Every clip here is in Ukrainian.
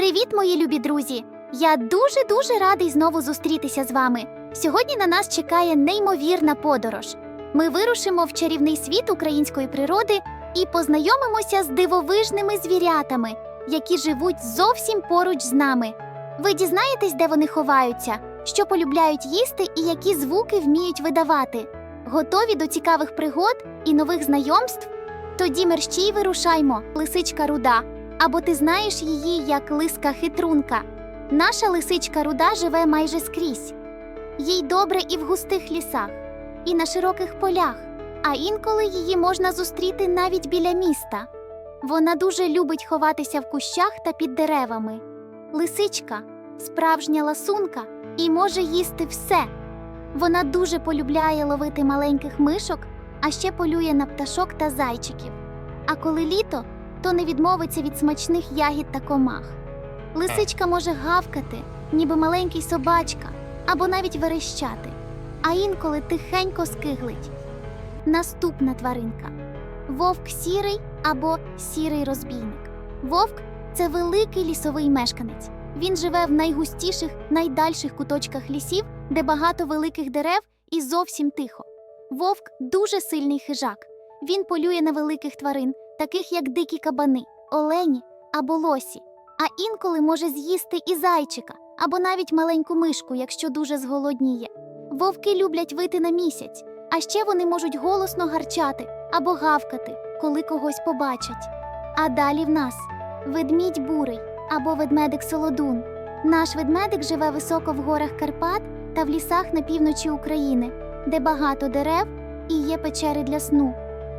Привіт, мої любі друзі! Я дуже дуже радий знову зустрітися з вами. Сьогодні на нас чекає неймовірна подорож. Ми вирушимо в чарівний світ української природи і познайомимося з дивовижними звірятами, які живуть зовсім поруч з нами. Ви дізнаєтесь, де вони ховаються, що полюбляють їсти і які звуки вміють видавати. Готові до цікавих пригод і нових знайомств? Тоді мерщій вирушаймо, лисичка руда. Або ти знаєш її як лиска хитрунка. Наша лисичка руда живе майже скрізь. Їй добре і в густих лісах, і на широких полях, а інколи її можна зустріти навіть біля міста. Вона дуже любить ховатися в кущах та під деревами. Лисичка справжня ласунка і може їсти все. Вона дуже полюбляє ловити маленьких мишок, а ще полює на пташок та зайчиків. А коли літо, то не відмовиться від смачних ягід та комах. Лисичка може гавкати, ніби маленький собачка, або навіть верещати, а інколи тихенько скиглить. Наступна тваринка вовк сірий або сірий розбійник. Вовк це великий лісовий мешканець. Він живе в найгустіших, найдальших куточках лісів, де багато великих дерев і зовсім тихо. Вовк дуже сильний хижак. Він полює на великих тварин, таких як дикі кабани, олені або лосі, а інколи може з'їсти і зайчика або навіть маленьку мишку, якщо дуже зголодніє. Вовки люблять вити на місяць, а ще вони можуть голосно гарчати або гавкати, коли когось побачать. А далі в нас ведмідь бурий або ведмедик солодун. Наш ведмедик живе високо в горах Карпат та в лісах на півночі України, де багато дерев і є печери для сну.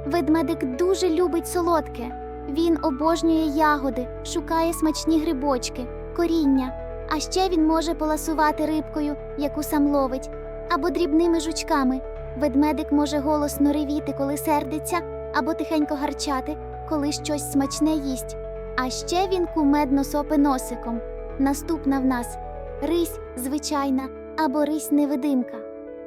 Ведмедик дуже любить солодке. Він обожнює ягоди, шукає смачні грибочки, коріння. А ще він може поласувати рибкою, яку сам ловить, або дрібними жучками. Ведмедик може голосно ревіти, коли сердиться, або тихенько гарчати, коли щось смачне їсть. А ще він кумедно сопе носиком. Наступна в нас рись звичайна або рись невидимка.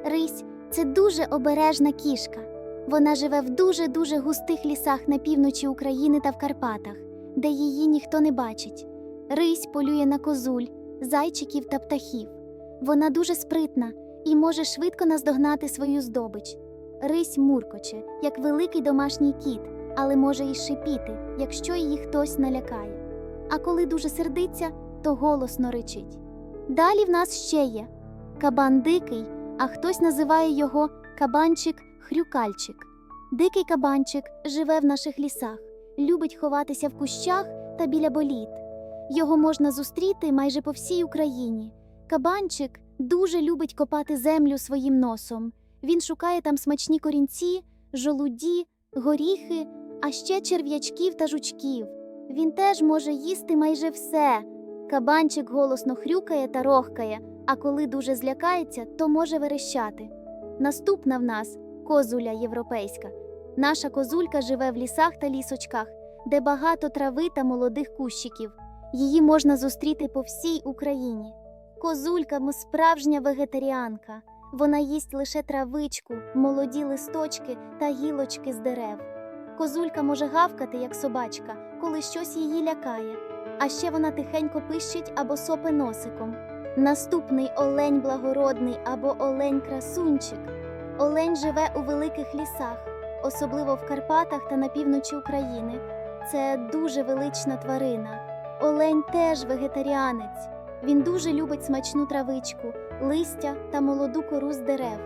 Рись це дуже обережна кішка. Вона живе в дуже-дуже густих лісах на півночі України та в Карпатах, де її ніхто не бачить. Рись полює на козуль, зайчиків та птахів. Вона дуже спритна і може швидко наздогнати свою здобич. Рись муркоче, як великий домашній кіт, але може й шипіти, якщо її хтось налякає. А коли дуже сердиться, то голосно ричить. Далі в нас ще є кабан дикий, а хтось називає його кабанчик-хрюкальчик. Дикий кабанчик живе в наших лісах, любить ховатися в кущах та біля боліт. Його можна зустріти майже по всій Україні. Кабанчик дуже любить копати землю своїм носом. Він шукає там смачні корінці, жолуді, горіхи, а ще черв'ячків та жучків. Він теж може їсти майже все. Кабанчик голосно хрюкає та рохкає, а коли дуже злякається, то може верещати. Наступна в нас козуля європейська. Наша козулька живе в лісах та лісочках, де багато трави та молодих кущиків. Її можна зустріти по всій Україні. Козулька справжня вегетаріанка. Вона їсть лише травичку, молоді листочки та гілочки з дерев. Козулька може гавкати, як собачка, коли щось її лякає, а ще вона тихенько пищить або сопе носиком. Наступний олень благородний або олень красунчик. Олень живе у великих лісах, особливо в Карпатах та на півночі України. Це дуже велична тварина. Олень теж вегетаріанець. Він дуже любить смачну травичку, листя та молоду кору з дерев.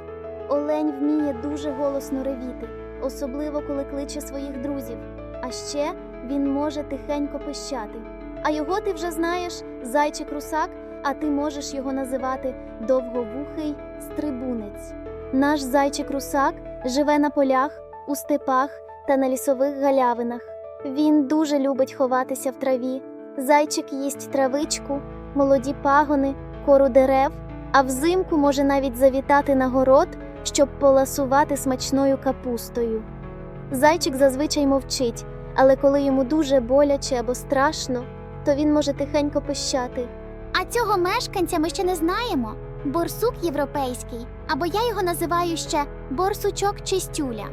Олень вміє дуже голосно ревіти, особливо коли кличе своїх друзів. А ще він може тихенько пищати. А його ти вже знаєш зайчик русак, а ти можеш його називати довговухий стрибунець. Наш зайчик русак живе на полях, у степах та на лісових галявинах. Він дуже любить ховатися в траві. Зайчик їсть травичку, молоді пагони, кору дерев, а взимку може навіть завітати на город, щоб поласувати смачною капустою. Зайчик зазвичай мовчить, але коли йому дуже боляче або страшно, то він може тихенько пищати. А цього мешканця ми ще не знаємо. Борсук європейський, або я його називаю ще борсучок чистюля.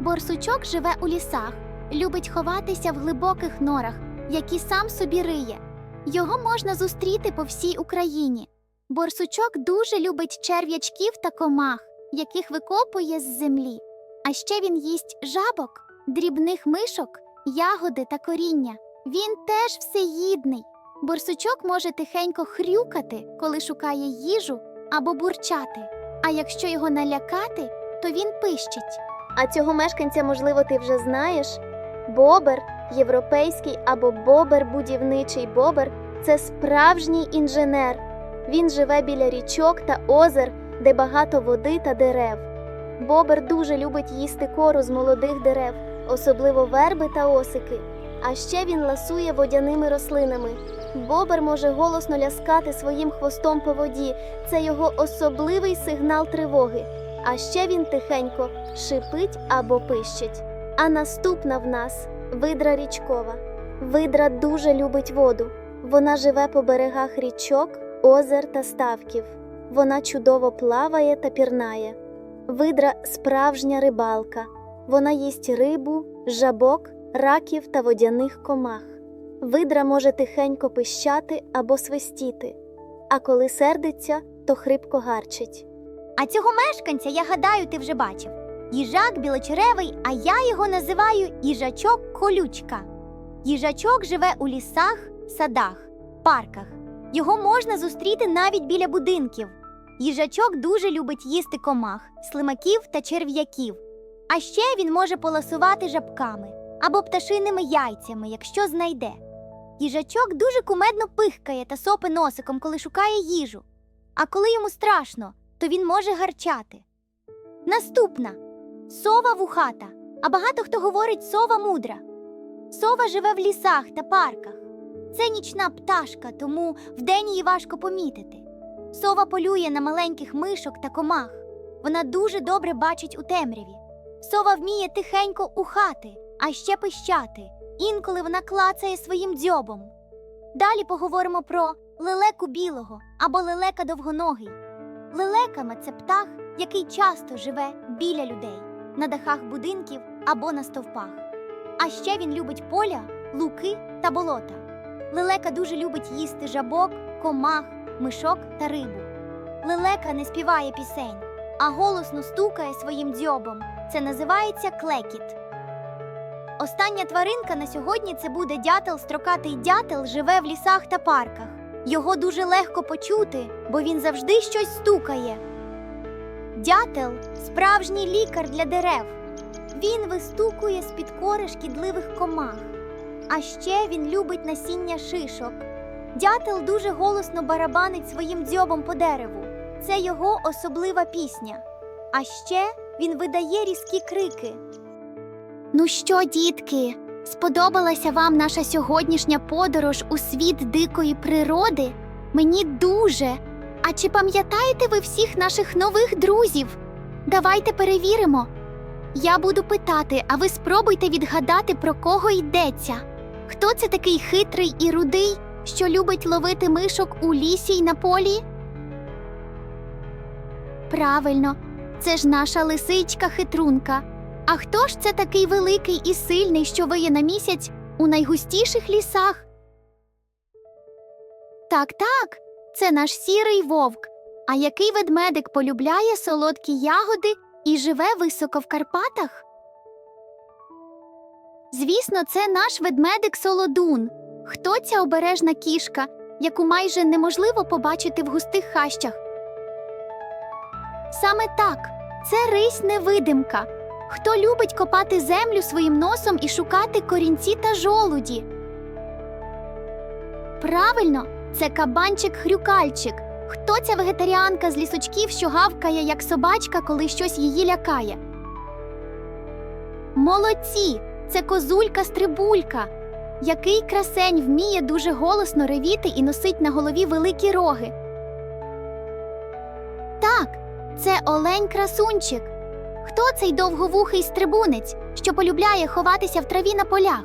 Борсучок живе у лісах, любить ховатися в глибоких норах, які сам собі риє. Його можна зустріти по всій Україні. Борсучок дуже любить черв'ячків та комах, яких викопує з землі. А ще він їсть жабок, дрібних мишок, ягоди та коріння. Він теж всеїдний. Борсучок може тихенько хрюкати, коли шукає їжу або бурчати. А якщо його налякати, то він пищить. А цього мешканця, можливо, ти вже знаєш? Бобер, європейський або бобер будівничий бобер це справжній інженер. Він живе біля річок та озер, де багато води та дерев. Бобер дуже любить їсти кору з молодих дерев, особливо верби та осики. А ще він ласує водяними рослинами. Бобер може голосно ляскати своїм хвостом по воді. Це його особливий сигнал тривоги. А ще він тихенько шипить або пищить. А наступна в нас видра річкова. Видра дуже любить воду. Вона живе по берегах річок, озер та ставків. Вона чудово плаває та пірнає. Видра справжня рибалка. Вона їсть рибу, жабок, раків та водяних комах. Видра може тихенько пищати або свистіти, а коли сердиться, то хрипко гарчить. А цього мешканця, я гадаю, ти вже бачив. Їжак білочеревий, а я його називаю їжачок колючка. Їжачок живе у лісах, садах, парках. Його можна зустріти навіть біля будинків. Їжачок дуже любить їсти комах, слимаків та черв'яків. А ще він може поласувати жабками або пташиними яйцями, якщо знайде. Їжачок дуже кумедно пихкає та сопе носиком, коли шукає їжу. А коли йому страшно, то він може гарчати. Наступна сова вухата. А багато хто говорить сова мудра. Сова живе в лісах та парках. Це нічна пташка, тому вдень її важко помітити. Сова полює на маленьких мишок та комах. Вона дуже добре бачить у темряві. Сова вміє тихенько ухати, а ще пищати. Інколи вона клацає своїм дзьобом. Далі поговоримо про лелеку білого або лелека довгоногий. Лелеками це птах, який часто живе біля людей, на дахах будинків або на стовпах. А ще він любить поля, луки та болота. Лелека дуже любить їсти жабок, комах, мишок та рибу. Лелека не співає пісень, а голосно стукає своїм дзьобом. Це називається клекіт. Остання тваринка на сьогодні це буде дятел строкатий дятел живе в лісах та парках. Його дуже легко почути, бо він завжди щось стукає. Дятел справжній лікар для дерев. Він вистукує з-під кори шкідливих комах. А ще він любить насіння шишок. Дятел дуже голосно барабанить своїм дзьобом по дереву. Це його особлива пісня. А ще він видає різкі крики. Ну що, дітки, сподобалася вам наша сьогоднішня подорож у світ дикої природи? Мені дуже. А чи пам'ятаєте ви всіх наших нових друзів? Давайте перевіримо. Я буду питати, а ви спробуйте відгадати, про кого йдеться. Хто це такий хитрий і рудий, що любить ловити мишок у лісі й на полі? Правильно, це ж наша лисичка хитрунка. А хто ж це такий великий і сильний, що виє на місяць у найгустіших лісах? Так, так, це наш сірий вовк. А який ведмедик полюбляє солодкі ягоди і живе високо в Карпатах? Звісно, це наш ведмедик Солодун. Хто ця обережна кішка, яку майже неможливо побачити в густих хащах? Саме так, це рись невидимка. Хто любить копати землю своїм носом і шукати корінці та жолуді? Правильно, це кабанчик-хрюкальчик. Хто ця вегетаріанка з лісочків, що гавкає, як собачка, коли щось її лякає? Молодці! Це козулька-стрибулька. Який красень вміє дуже голосно ревіти і носить на голові великі роги. Так, це олень-красунчик. Хто цей довговухий стрибунець, що полюбляє ховатися в траві на полях?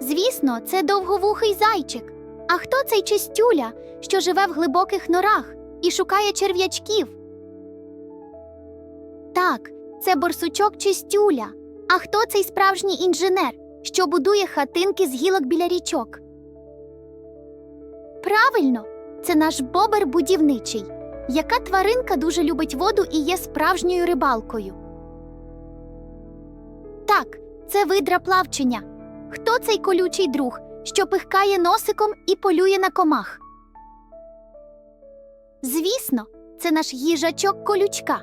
Звісно, це довговухий зайчик. А хто цей чистюля, що живе в глибоких норах і шукає черв'ячків? Так, це борсучок чистюля. А хто цей справжній інженер, що будує хатинки з гілок біля річок? Правильно, це наш бобер будівничий. Яка тваринка дуже любить воду і є справжньою рибалкою? Так, це видра плавченя. Хто цей колючий друг, що пихкає носиком і полює на комах? Звісно, це наш їжачок колючка.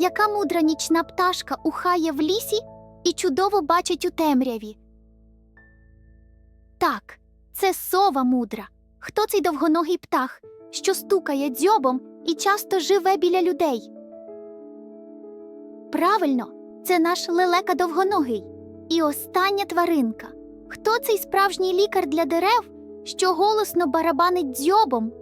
Яка мудра нічна пташка ухає в лісі і чудово бачить у темряві. Так, це сова мудра. Хто цей довгоногий птах, що стукає дзьобом і часто живе біля людей? Правильно, це наш лелека довгоногий. І остання тваринка. Хто цей справжній лікар для дерев, що голосно барабанить дзьобом?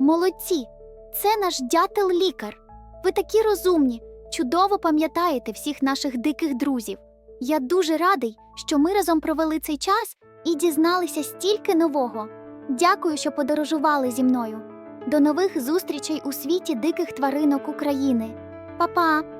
Молодці, це наш дятел лікар. Ви такі розумні, чудово пам'ятаєте всіх наших диких друзів. Я дуже радий, що ми разом провели цей час і дізналися стільки нового. Дякую, що подорожували зі мною. До нових зустрічей у світі диких тваринок України. Па-па!